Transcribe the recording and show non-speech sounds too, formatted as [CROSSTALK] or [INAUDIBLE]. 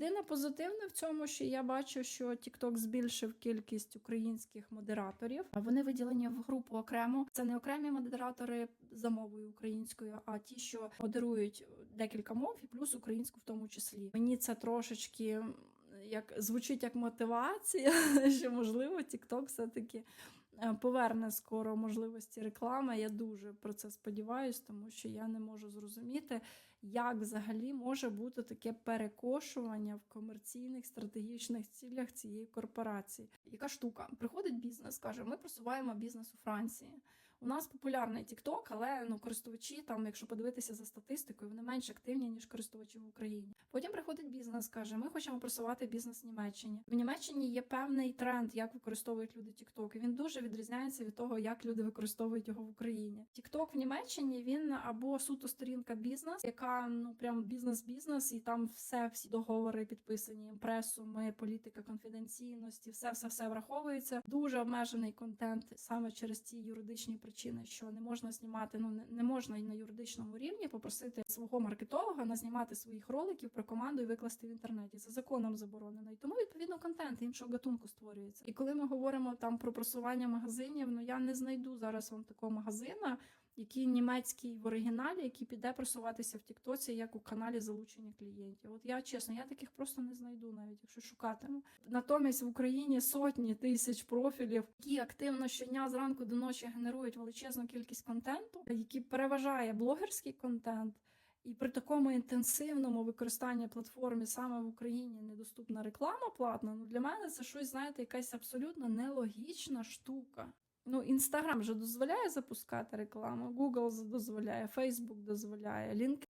Єдине позитивне в цьому, що я бачу, що TikTok збільшив кількість українських модераторів. А Вони виділені в групу окремо. Це не окремі модератори за мовою українською, а ті, що модерують декілька мов, і плюс українську в тому числі. Мені це трошечки як звучить як мотивація, [LAUGHS] що можливо TikTok все-таки е, поверне скоро можливості реклами. Я дуже про це сподіваюся, тому що я не можу зрозуміти, як взагалі може бути таке перекошування в комерційних стратегічних цілях цієї корпорації. Яка штука? Приходить бізнес, каже: ми просуваємо бізнес у Франції. У нас популярний TikTok, але ну користувачі там, якщо подивитися за статистикою, вони менш активні ніж користувачі в Україні. Потім приходить бізнес, каже: Ми хочемо просувати бізнес в Німеччині. В Німеччині є певний тренд, як використовують люди TikTok. і Він дуже відрізняється від того, як люди використовують його в Україні. TikTok в Німеччині він або суто сторінка бізнес, яка ну прям бізнес-бізнес, і там все, всі договори підписані, імпресуми, політика конфіденційності, все, все, все враховується. Дуже обмежений контент саме через ці юридичні причини, що не можна знімати. Ну не, можна і на юридичному рівні попросити свого маркетолога назнімати своїх роликів про команду і викласти в інтернеті. Це законом заборонено. І тому відповідно контент іншого гатунку створюється. І коли ми говоримо там про просування магазинів, ну я не знайду зараз вам такого магазина, який німецький в оригіналі, який піде просуватися в Тіктоці, як у каналі залучення клієнтів. От я чесно, я таких просто не знайду, навіть якщо шукатиму. Натомість в Україні сотні тисяч профілів, які активно щодня зранку до ночі генерують величезну кількість контенту, який переважає блогерський контент. І при такому інтенсивному використанні платформи саме в Україні недоступна реклама платна. Ну для мене це щось, знаєте, якась абсолютно нелогічна штука. Ну, Інстаграм же дозволяє запускати рекламу, Google дозволяє, Facebook дозволяє, LinkedIn